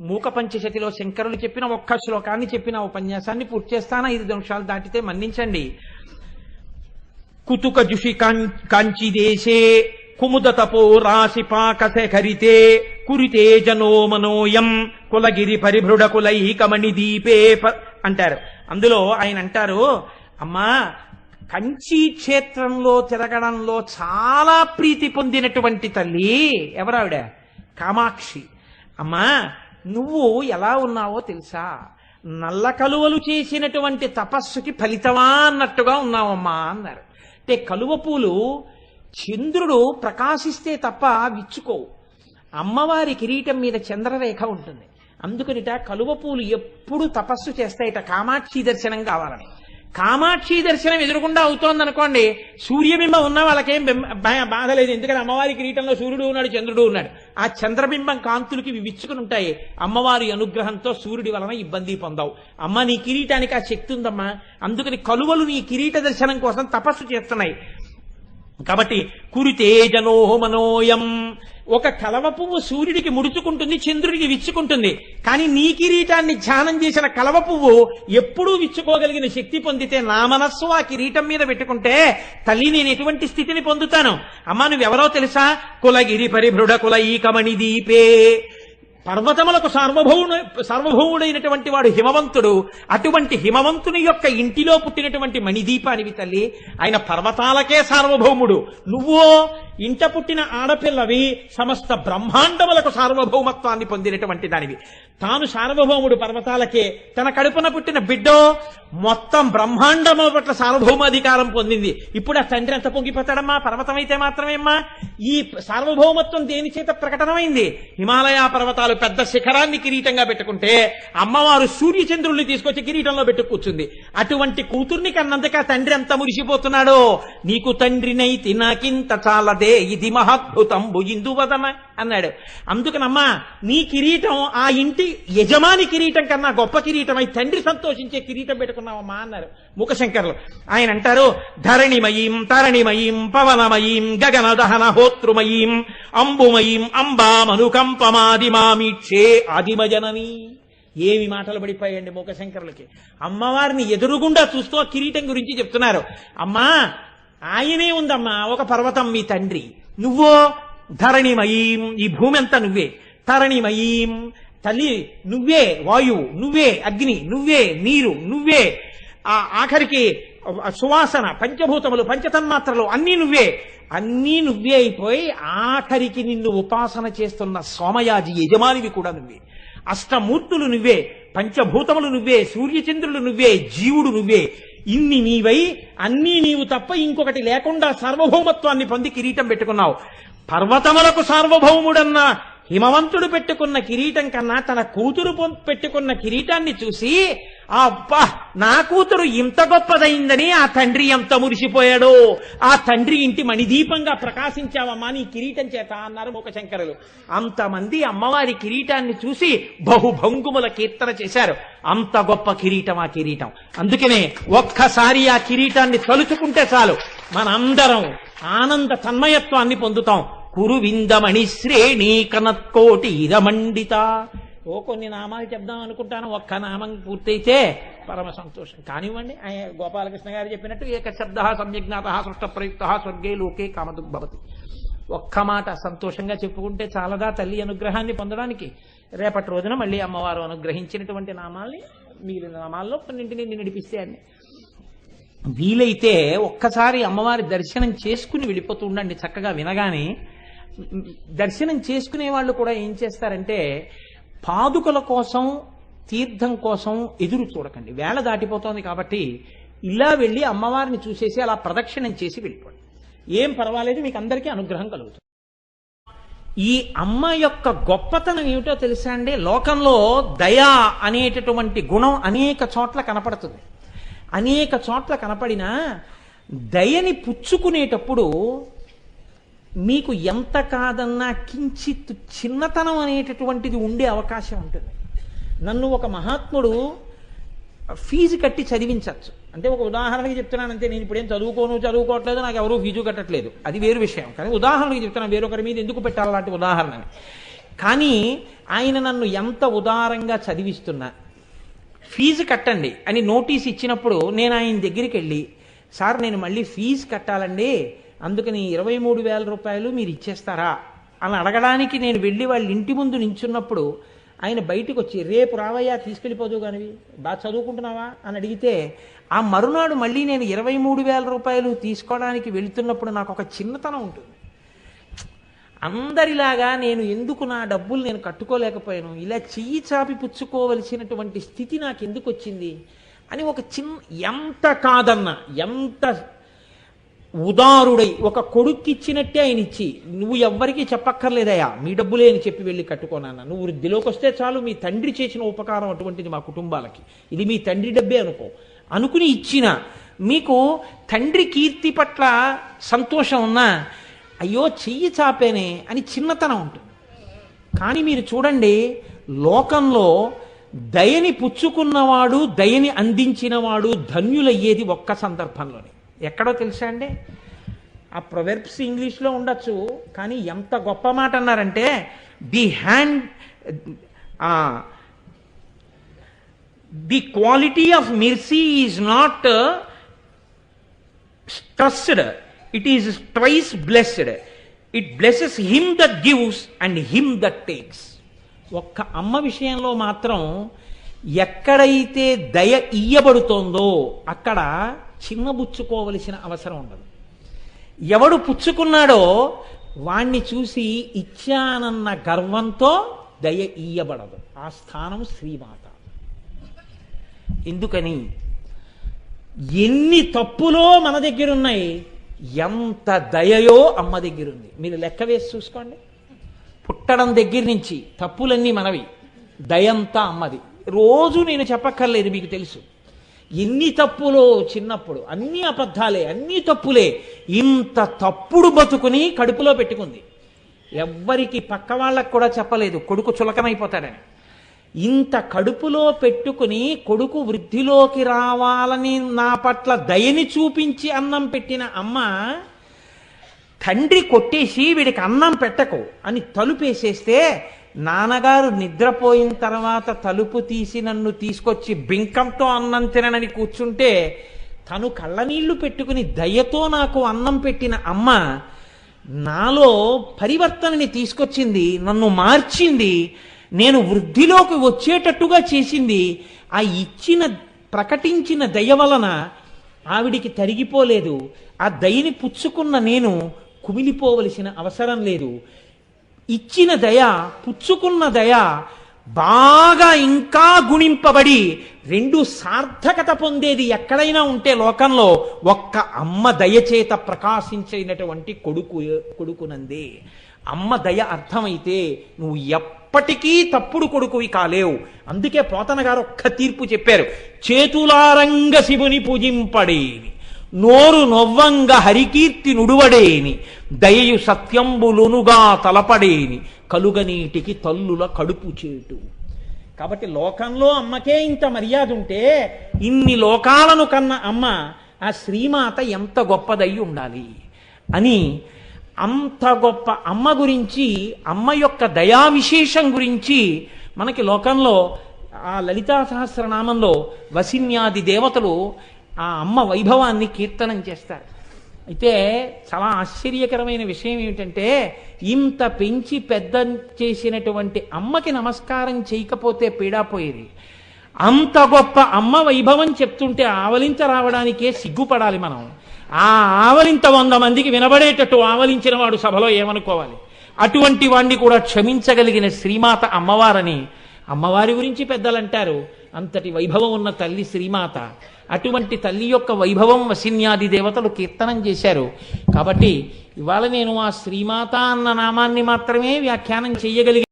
మూక పంచశతిలో శంకరులు చెప్పిన ఒక్క శ్లోకాన్ని చెప్పిన ఉపన్యాసాన్ని పూర్తి చేస్తాను? ఐదు నిమిషాలు దాటితే మన్నించండి. కుతుక జుషి కాంచి దేశే కుముద తపో రాశి పాకశేఖరితే కురితే జనో మనోయం కులగిరి పరిభృడ కులైకమణి దీపే ప- అంటారు. అందులో ఆయన అంటారు అమ్మా కంచి క్షేత్రంలో తిరగడంలో చాలా ప్రీతి పొందినటువంటి తల్లి ఎవరావిడ? కామాక్షి. అమ్మా నువ్వు ఎలా ఉన్నావో తెలుసా? నల్ల కలువలు చేసినటువంటి తపస్సుకి ఫలితమా అన్నట్టుగా ఉన్నావమ్మా అన్నారు. అంటే కలువ పూలు చంద్రుడు ప్రకాశిస్తే తప్ప విచ్చుకోవు. అమ్మవారి కిరీటం మీద చంద్రరేఖ ఉంటుంది. అందుకనిట కలువ పూలు ఎప్పుడు తపస్సు చేస్తాయిట కామాక్షి దర్శనం కావాలని. కామాక్షి దర్శనం ఎదురుకుండా అవుతోందనుకోండి సూర్యబింబం ఉన్న వాళ్ళకేం బాధ లేదు. ఎందుకంటే అమ్మవారి కిరీటంలో సూర్యుడు ఉన్నాడు చంద్రుడు ఉన్నాడు. ఆ చంద్రబింబం కాంతులకి విచ్చుకుని ఉంటాయి. అమ్మవారి అనుగ్రహంతో సూర్యుడి వలన ఇబ్బంది పొందవు. అమ్మ నీ కిరీటానికి ఆ శక్తి ఉందమ్మా. అందుకని కలువలు నీ కిరీట దర్శనం కోసం తపస్సు చేస్తున్నాయి. కాబట్టి కురితే మనోయం. ఒక కలవ పువ్వు సూర్యుడికి ముడుచుకుంటుంది చంద్రుడికి విచ్చుకుంటుంది. కానీ నీ కిరీటాన్ని ధ్యానం చేసిన కలవ పువ్వు ఎప్పుడూ విచ్చుకోగలిగిన శక్తి పొందితే నా మనస్సు ఆ కిరీటం మీద పెట్టుకుంటే తల్లి నేను ఎటువంటి స్థితిని పొందుతాను? అమ్మా నువ్వెవరో తెలుసా? కులగిరి పరిభృడ కుల ఈకమణి దీపే. పర్వతములకు సార్వభౌముడు సార్వభౌముడైనటువంటి వాడు హిమవంతుడు. అటువంటి హిమవంతుని యొక్క ఇంటిలో పుట్టినటువంటి మణిదీపానివి తల్లి ఆయన పర్వతాలకే సార్వభౌముడు. నువ్వో ఇంట పుట్టిన ఆడపిల్లవి సమస్త బ్రహ్మాండములకు సార్వభౌమత్వాన్ని పొందినటువంటి దానివి. తాను సార్వభౌముడు పర్వతాలకే తన కడుపున పుట్టిన బిడ్డో మొత్తం బ్రహ్మాండముల పట్ల సార్వభౌమాధికారం పొందింది. ఇప్పుడు ఆ తండ్రి ఎంత పొంగిపోతాడమ్మా పర్వతం అయితే మాత్రమేమ్మా? ఈ సార్వభౌమత్వం దేని చేత ప్రకటనమైంది? హిమాలయ పర్వతాలు పెద్ద శిఖరాన్ని కిరీటంగా పెట్టుకుంటే అమ్మవారు సూర్యచంద్రుల్ని తీసుకొచ్చి కిరీటంలో పెట్టు కూర్చుంది. అటువంటి కూతుర్ని కన్నందుకు ఆ తండ్రి ఎంత మురిసిపోతున్నాడో. నీకు తండ్రినైతి నాకింత చాలదే ఇది మహద్భుతంబు ఇందువదన అన్నాడు. అందుకనమ్మా నీ కిరీటం ఆ ఇంటి యజమాని కిరీటం కన్నా గొప్ప కిరీటం అయి తండ్రి సంతోషించే కిరీటం పెట్టుకున్నావమ్మా అన్నారు ముఖశంకర్లు. ఆయన అంటారు ధరణిమయీం తరణిమయీం పవనమయీం గగన దహన హోత్రుమయీం అంబుమయీం అంబామనుకంపమాదిమామీక్షే ఆదిమజనని ఏమి మాటలు పడిపోయాయండి మూకశంకరులకి. అమ్మవారిని ఎదురుగుండా చూస్తూ ఆ కిరీటం గురించి చెప్తున్నారు. అమ్మా ఆయనే ఉందమ్మా ఒక పర్వతం మీ తండ్రి. నువ్వో ధరణిమయీం ఈ భూమి అంతా నువ్వే. తరణిమయీం తల్లి నువ్వే వాయువు నువ్వే అగ్ని నువ్వే నీరు నువ్వే. ఆ ఆఖరికి సువాసన పంచభూతములు పంచతన్మాత్రలు అన్నీ నువ్వే. అన్నీ నువ్వే అయిపోయి ఆఖరికి నిన్ను ఉపాసన చేస్తున్న సోమయాజి యజమానివి కూడా నువ్వే. అష్టమూర్తులు నువ్వే పంచభూతములు నువ్వే సూర్యచంద్రులు నువ్వే జీవుడు నువ్వే. ఇన్ని నీవై అన్నీ నీవు తప్ప ఇంకొకటి లేకుండా సార్వభౌమత్వాన్ని పొంది కిరీటం పెట్టుకున్నావు. పర్వతములకు సార్వభౌముడన్న హిమవంతుడు పెట్టుకున్న కిరీటం కన్నా తన కూతురు పొం- పెట్టుకున్న కిరీటాన్ని చూసి అబ్బా నా కూతురు ఇంత గొప్పదైందని ఆ తండ్రి ఎంత మురిసిపోయాడో. ఆ తండ్రి ఇంటి మణిదీపంగా ప్రకాశించావమ్మా నీ కిరీటం చేత అన్నారు ముఖశంకరులు అంతమంది అమ్మవారి కిరీటాన్ని చూసి బహుభంగుముల కీర్తన చేశారు. అంత గొప్ప కిరీటం ఆ కిరీటం. అందుకనే ఒక్కసారి ఆ కిరీటాన్ని తలుచుకుంటే చాలు. మనందరం ఆనంద తన్మయత్వాన్ని పొందుతాం. కురువిందమణి శ్రేణి కనత్కోటి ఇరమండిత. ఓ కొన్ని నామాలు చెప్దాం అనుకుంటాను ఒక్క నామం పూర్తయితే పరమ సంతోషం. కానివ్వండి ఆయన గోపాలకృష్ణ గారు చెప్పినట్టు ఏక శబ్ద సమ్యజ్ఞాత సృష్ట ప్రయుక్త స్వర్గే లోకే కామదుగ్భవతి ఒక్క మాట సంతోషంగా చెప్పుకుంటే చాలదా తల్లి అనుగ్రహాన్ని పొందడానికి? రేపటి రోజున మళ్ళీ అమ్మవారు అనుగ్రహించినటువంటి నామాల్ని మిగిలిన నామాల్లో కొన్నింటిని నడిపిస్తే అండి వీలైతే ఒక్కసారి అమ్మవారి దర్శనం చేసుకుని వెళ్ళిపోతూ ఉండండి చక్కగా వినగానే. దర్శనం చేసుకునే వాళ్ళు కూడా ఏం చేస్తారంటే పాదుకల కోసం తీర్థం కోసం ఎదురు చూడకండి. వేళ దాటిపోతోంది కాబట్టి ఇలా వెళ్ళి అమ్మవారిని చూసేసి అలా ప్రదక్షిణం చేసి వెళ్ళిపోండి. ఏం పర్వాలేదు మీకు అందరికీ అనుగ్రహం కలుగుతుంది. ఈ అమ్మ యొక్క గొప్పతనం ఏమిటో తెలుసా అండి? లోకంలో దయా అనేటటువంటి గుణం అనేక చోట్ల కనపడుతుంది. అనేక చోట్ల కనపడినా దయని పుచ్చుకునేటప్పుడు మీకు ఎంత కాదన్నా కించిత్ చిన్నతనం అనేటటువంటిది ఉండే అవకాశం ఉంటుంది. నన్ను ఒక మహాత్ముడు ఫీజు కట్టి చదివించవచ్చు అంటే ఒక ఉదాహరణకి చెప్తున్నాను అంతే నేను ఇప్పుడేం చదువుకోను చదువుకోవట్లేదు నాకు ఎవరూ ఫీజు కట్టట్లేదు. అది వేరు విషయం. కానీ ఉదాహరణకి చెప్తున్నాను వేరొకరి మీద ఎందుకు పెట్టాలంటే ఉదాహరణ? ఉదాహరణని కానీ ఆయన నన్ను ఎంత ఉదారంగా చదివిస్తున్నా ఫీజు కట్టండి అని నోటీస్ ఇచ్చినప్పుడు నేను ఆయన దగ్గరికి వెళ్ళి సార్ నేను మళ్ళీ ఫీజు కట్టాలండి. అందుకని ఇరవై మూడు వేల రూపాయలు మీరు ఇచ్చేస్తారా? అని అడగడానికి నేను వెళ్ళి వాళ్ళ ఇంటి ముందు నించున్నప్పుడు ఆయన బయటకు వచ్చి రేపు రావయ్యా తీసుకెళ్ళిపోదు కానివి బాగా చదువుకుంటున్నావా? అని అడిగితే ఆ మరునాడు మళ్ళీ నేను ఇరవై మూడు వేల రూపాయలు తీసుకోవడానికి వెళ్తున్నప్పుడు నాకు ఒక చిన్నతనం ఉంటుంది. అందరిలాగా నేను ఎందుకు నా డబ్బులు నేను కట్టుకోలేకపోయాను? ఇలా చెయ్యి చాపి పుచ్చుకోవలసినటువంటి స్థితి నాకు ఎందుకు వచ్చింది? అని ఒక చిన్న ఎంత కాదన్నా ఎంత ఉదారుడై ఒక కొడుక్కిచ్చినట్టే ఆయన ఇచ్చి నువ్వు ఎవ్వరికీ చెప్పక్కర్లేదయ్యా మీ డబ్బులే అని చెప్పి వెళ్ళి కట్టుకోనన్నా. నువ్వు వృద్ధిలోకి వస్తే చాలు మీ తండ్రి చేసిన ఉపకారం అటువంటిది మా కుటుంబాలకి. ఇది మీ తండ్రి డబ్బే అనుకో. అనుకుని ఇచ్చిన మీకు తండ్రి కీర్తి పట్ల సంతోషం ఉన్నా అయ్యో చెయ్యి చాపేనే అని చిన్నతనం ఉంటుంది. కానీ మీరు చూడండి లోకంలో దయని పుచ్చుకున్నవాడు దయని అందించినవాడు ధన్యులయ్యేది ఒక్క సందర్భంలోనే. ఎక్కడో తెలుసా అండి? ఆ ప్రొవెర్బ్స్ ఇంగ్లీష్లో ఉండొచ్చు కానీ ఎంత గొప్ప మాట అన్నారంటే the hand the quality of mercy is not stressed it is twice blessed it blesses him that gives and him that takes ఒక్క అమ్మ విషయంలో మాత్రం ఎక్కడైతే దయ ఇయ్యబడుతోందో అక్కడ చిన్నబుచ్చుకోవలసిన అవసరం ఉండదు. ఎవడు పుచ్చుకున్నాడో వాణ్ణి చూసి ఇచ్చానన్న గర్వంతో దయ ఇయ్యబడదు. ఆ స్థానం శ్రీమాత. ఎందుకని? ఎన్ని తప్పులో మన దగ్గర ఉన్నాయి ఎంత దయయో అమ్మ దగ్గర ఉంది మీరు లెక్క వేసి చూసుకోండి. పుట్టడం దగ్గర నుంచి తప్పులన్నీ మనవి. దయంతా అమ్మది. రోజు నేను చెప్పక్కర్లేదు మీకు తెలుసు. ఎన్ని తప్పులో చిన్నప్పుడు అన్ని అబద్ధాలే అన్ని తప్పులే ఇంత తప్పుడు బతుకుని కడుపులో పెట్టుకుంది. ఎవ్వరికి పక్క వాళ్ళకు కూడా చెప్పలేదు కొడుకు చులకనైపోతాడని. ఇంత కడుపులో పెట్టుకుని కొడుకు వృద్ధిలోకి రావాలని నా పట్ల దయని చూపించి అన్నం పెట్టిన అమ్మ తండ్రి కొట్టేసి వీడికి అన్నం పెట్టకు అని తలుపేసేస్తే నాన్నగారు నిద్రపోయిన తర్వాత తలుపు తీసి నన్ను తీసుకొచ్చి బింకంతో అన్నం తిననని కూర్చుంటే తను కళ్ళనీళ్ళు పెట్టుకుని దయతో నాకు అన్నం పెట్టిన అమ్మ నాలో పరివర్తనని తీసుకొచ్చింది నన్ను మార్చింది నేను వృద్ధిలోకి వచ్చేటట్టుగా చేసింది ఆ ఇచ్చిన ప్రకటించిన దయ వలన ఆవిడికి తరిగిపోలేదు. ఆ దయని పుచ్చుకున్న నేను కుమిలిపోవలసిన అవసరం లేదు. ఇచ్చిన దయ పుచ్చుకున్న దయ బాగా ఇంకా గుణింపబడి రెండు సార్థకత పొందేది ఎక్కడైనా ఉంటే లోకంలో ఒక్క అమ్మ దయచేత ప్రకాశించినటువంటి కొడుకు కొడుకునందే. అమ్మ దయ అర్థమైతే నువ్వు ఎప్పటికీ తప్పుడు కొడుకువి కాలేవు. అందుకే పోతన గారు ఒక్క తీర్పు చెప్పారు. చేతులారంగ శివుని పూజింపడేవి. నోరు నొవ్వంగ హరికీర్తి నుడువడేని దయయు సత్యంబులునుగా తలపడేని కలుగనీటికి తల్లుల కడుపు చేటు. కాబట్టి లోకంలో అమ్మకే ఇంత మర్యాద ఉంటే ఇన్ని లోకాలను కన్న అమ్మ ఆ శ్రీమాత ఎంత గొప్పదై ఉండాలి? అని అంత గొప్ప అమ్మ గురించి అమ్మ యొక్క దయా విశేషం గురించి మనకి లోకంలో ఆ లలితా సహస్రనామంలో వసిన్యాది దేవతలు ఆ అమ్మ వైభవాన్ని కీర్తనం చేస్తారు. అయితే చాలా ఆశ్చర్యకరమైన విషయం ఏమిటంటే ఇంత పెంచి పెద్ద చేసినటువంటి అమ్మకి నమస్కారం చేయకపోతే పీడాపోయేది అంత గొప్ప అమ్మ వైభవం చెప్తుంటే ఆవలింత రావడానికే సిగ్గుపడాలి మనం. ఆ ఆవలింత వంద మందికి వినబడేటట్టు ఆవలించిన వాడు సభలో ఏమనుకోవాలి? అటువంటి వాణ్ణి కూడా క్షమించగలిగిన శ్రీమాత అమ్మవారని అమ్మవారి గురించి పెద్దలు అంటారు అంతటి వైభవం ఉన్న తల్లి శ్రీమాత. అటువంటి తల్లి యొక్క వైభవం వసిన్యాది దేవతలు కీర్తనం చేశారు. కాబట్టి ఇవాళ నేను ఆ శ్రీమాత అన్న నామాన్ని మాత్రమే వ్యాఖ్యానం చేయగలిగాను